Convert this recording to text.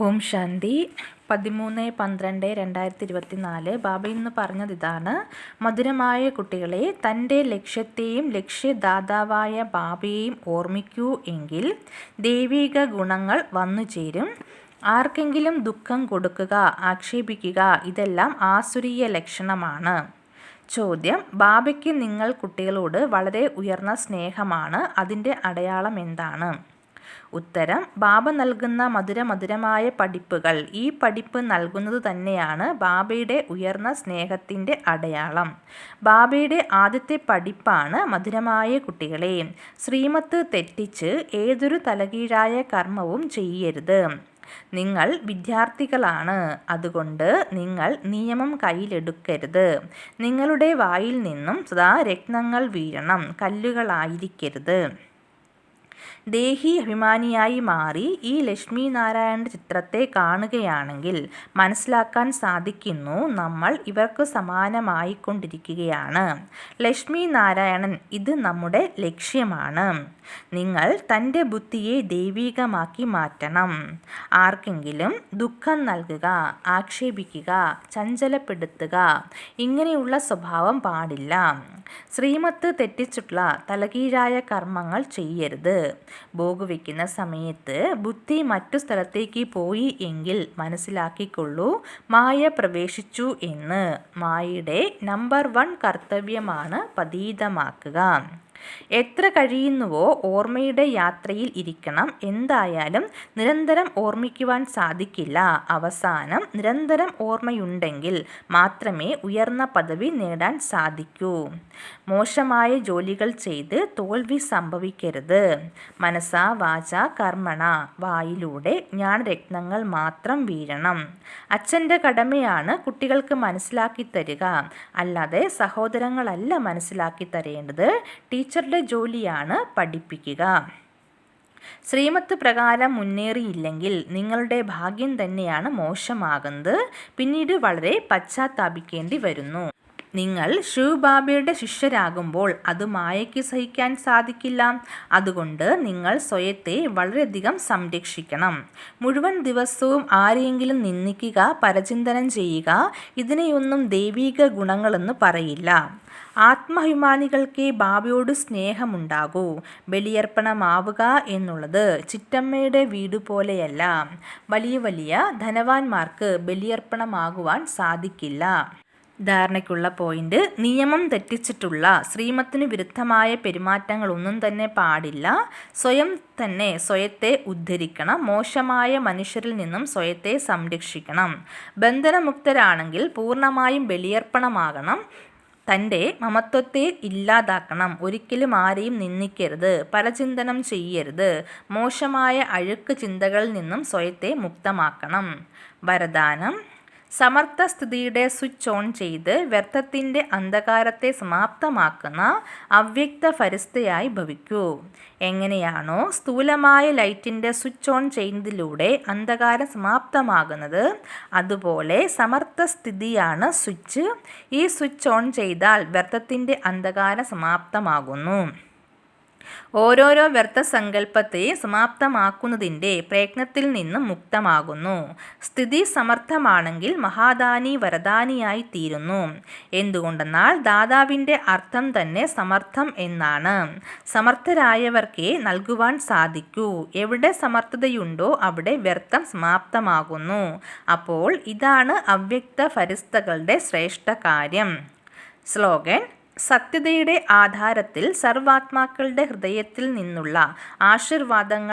ഓം ശാന്തി. പതിമൂന്ന് പന്ത്രണ്ട് രണ്ടായിരത്തി ഇരുപത്തി നാല് ബാബ ഇന്ന് പറഞ്ഞത് ഇതാണ് മധുരമായ കുട്ടികളെ തന്റെ ലക്ഷ്യത്തെയും ലക്ഷ്യദാതാവായ ബാബയെയും ഓർമ്മിക്കൂ എങ്കിൽ ദൈവിക ഗുണങ്ങൾ വന്നു ചേരും. ആർക്കെങ്കിലും ദുഃഖം കൊടുക്കുക ആക്ഷേപിക്കുക ഇതെല്ലാം ആസുരീയ ലക്ഷണമാണ്. ചോദ്യം ബാബയ്ക്ക് നിങ്ങൾ കുട്ടികളോട് വളരെ ഉയർന്ന സ്നേഹമാണ്. അതിന്റെ അടയാളം എന്താണ്? ഉത്തരം ബാബ നൽകുന്ന മധുരമധുരമായ പഠിപ്പുകൾ. ഈ പഠിപ്പ് നൽകുന്നത് തന്നെയാണ് ബാബയുടെ ഉയർന്ന സ്നേഹത്തിന്റെ അടയാളം. ബാബയുടെ ആദ്യത്തെ പഠിപ്പാണ് മധുരമായ കുട്ടികളെ. ശ്രീമത്ത് തെറ്റിച്ച് ഏതൊരു തലകീഴായ കർമ്മവും ചെയ്യരുത്. നിങ്ങൾ വിദ്യാർത്ഥികളാണ്. അതുകൊണ്ട് നിങ്ങൾ നിയമം കയ്യിലെടുക്കരുത്. നിങ്ങളുടെ വായിൽ നിന്നും സദാ രത്നങ്ങൾ വീഴണം. കല്ലുകളായിരിക്കരുത്. ദേഹി അഭിമാനിയായി മാറി ഈ ലക്ഷ്മി നാരായണ ചിത്രത്തെ കാണുകയാണെങ്കിൽ മനസ്സിലാക്കാൻ സാധിക്കുന്നു നമ്മൾ ഇവർക്ക് സമാനമായിക്കൊണ്ടിരിക്കുകയാണ്. ലക്ഷ്മി നാരായണൻ ഇത് നമ്മുടെ ലക്ഷ്യമാണ്. നിങ്ങൾ തന്റെ ബുദ്ധിയെ ദൈവീകമാക്കി മാറ്റണം. ആർക്കെങ്കിലും ദുഃഖം നൽകുക ആക്ഷേപിക്കുക ചഞ്ചലപ്പെടുത്തുക ഇങ്ങനെയുള്ള സ്വഭാവം പാടില്ല. ശ്രീമത്ത് തെറ്റിച്ചിട്ടുള്ള തലകീഴായ കർമ്മങ്ങൾ ചെയ്യരുത്. ഭോഗുവയ്ക്കുന്ന സമയത്ത് ബുദ്ധി മറ്റു സ്ഥലത്തേക്ക് പോയി എങ്കിൽ മനസ്സിലാക്കിക്കൊള്ളൂ മായ പ്രവേശിച്ചു എന്ന്. മായയുടെ നമ്പർ വൺ കർത്തവ്യമാണ് പതീതമാക്കുക. എത്ര കഴിയുന്നുവോ ഓർമ്മയുടെ യാത്രയിൽ ഇരിക്കണം. എന്തായാലും നിരന്തരം ഓർമ്മിക്കുവാൻ സാധിക്കില്ല. അവസാനം നിരന്തരം ഓർമ്മയുണ്ടെങ്കിൽ മാത്രമേ ഉയർന്ന പദവി നേടാൻ സാധിക്കൂ. മോശമായ ജോലികൾ ചെയ്ത് തോൽവി സംഭവിക്കരുത്. മനസ്സ വാച കർമ്മണ. വായിലൂടെ ജ്ഞാനരത്നങ്ങൾ മാത്രം വീഴണം. അച്ഛന്റെ കടമയാണ് കുട്ടികൾക്ക് മനസ്സിലാക്കി തരിക. അല്ലാതെ സഹോദരങ്ങളല്ല മനസ്സിലാക്കി തരേണ്ടത്. ടീച്ചറുടെ ജോലിയാണ് പഠിപ്പിക്കുക. ശ്രീമത്ത് പ്രകാരം മുന്നേറിയില്ലെങ്കിൽ നിങ്ങളുടെ ഭാഗ്യം തന്നെയാണ് മോശമാകുന്നത്. പിന്നീട് വളരെ പശ്ചാത്താപിക്കേണ്ടി വരുന്നു. നിങ്ങൾ ശിവബാബയുടെ ശിഷ്യരാകുമ്പോൾ അത് മായയ്ക്ക് സഹിക്കാൻ സാധിക്കില്ല. അതുകൊണ്ട് നിങ്ങൾ സ്വയത്തെ വളരെയധികം സംരക്ഷിക്കണം. മുഴുവൻ ദിവസവും ആരെയെങ്കിലും നിന്ദിക്കുക പരചിന്തനം ചെയ്യുക ഇതിനെയൊന്നും ദൈവീക ഗുണങ്ങളെന്ന് പറയില്ല. ആത്മാഭിമാനികൾക്ക് ബാബയോട് സ്നേഹമുണ്ടാകൂ. ബലിയർപ്പണമാവുക എന്നുള്ളത് ചിറ്റമ്മയുടെ വീട് പോലെയല്ല. വലിയ വലിയ ധനവാന്മാർക്ക് ബലിയർപ്പണമാകുവാൻ സാധിക്കില്ല. ധാരണയ്ക്കുള്ള പോയിന്റ് നിയമം തെറ്റിച്ചിട്ടുള്ള ശ്രീമത്തിന് വിരുദ്ധമായ പെരുമാറ്റങ്ങളൊന്നും തന്നെ പാടില്ല. സ്വയം തന്നെ സ്വയത്തെ ഉദ്ധരിക്കണം. മോശമായ മനുഷ്യരിൽ നിന്നും സ്വയത്തെ സംരക്ഷിക്കണം. ബന്ധനമുക്തരാണെങ്കിൽ പൂർണമായും ബലിയർപ്പണമാകണം. തന്റെ മമത്വത്തെ ഇല്ലാതാക്കണം. ഒരിക്കലും ആരെയും നിന്ദിക്കരുത്. പരചിന്തനം ചെയ്യരുത്. മോശമായ അഴുക്ക് ചിന്തകളിൽ നിന്നും സ്വയത്തെ മുക്തമാക്കണം. വരദാനം. സമർത്ഥസ്ഥിതിയുടെ സ്വിച്ച് ഓൺ ചെയ്ത് വ്യർത്ഥത്തിന്റെ അന്ധകാരത്തെ സമാപ്തമാക്കുന്ന അവ്യക്ത ഫരിസ്ഥയായി ഭവിക്കൂ. എങ്ങനെയാണോ സ്ഥൂലമായ ലൈറ്റിന്റെ സ്വിച്ച് ഓൺ ചെയ്യുന്നതിലൂടെ അന്ധകാരം സമാപ്തമാകുന്നത്. അതുപോലെ സമർത്ഥസ്ഥിതിയാണ് സ്വിച്ച്. ഈ സ്വിച്ച് ഓൺ ചെയ്താൽ വ്യർത്ഥത്തിന്റെ അന്ധകാരം സമാപ്തമാകുന്നു. ഓരോരോ വ്യർത്ഥസങ്കല്പത്തെ സമാപ്തമാക്കുന്നതിന്റെ പ്രയത്നത്തിൽ നിന്നും മുക്തമാകുന്നു. സ്ഥിതി സമർത്ഥമാണെങ്കിൽ മഹാദാനി വരദാനിയായി തീരുന്നു. എന്തുകൊണ്ടെന്നാൽ ദാതാവിന്റെ അർത്ഥം തന്നെ സമർത്ഥം എന്നാണ്. സമർത്ഥരായവർക്കേ നൽകുവാൻ സാധിക്കൂ. എവിടെ സമർത്ഥതയുണ്ടോ അവിടെ വ്യർത്ഥം സമാപ്തമാകുന്നു. അപ്പോൾ ഇതാണ് അവ്യക്ത ഫരിസ്തകളുടെ ശ്രേഷ്ഠ കാര്യം സ്ലോഗൻ സത്യതയുടെ ആധാരത്തിൽ സർവാത്മാക്കളുടെ ഹൃദയത്തിൽ നിന്നുള്ള ആശീർവാദങ്ങൾ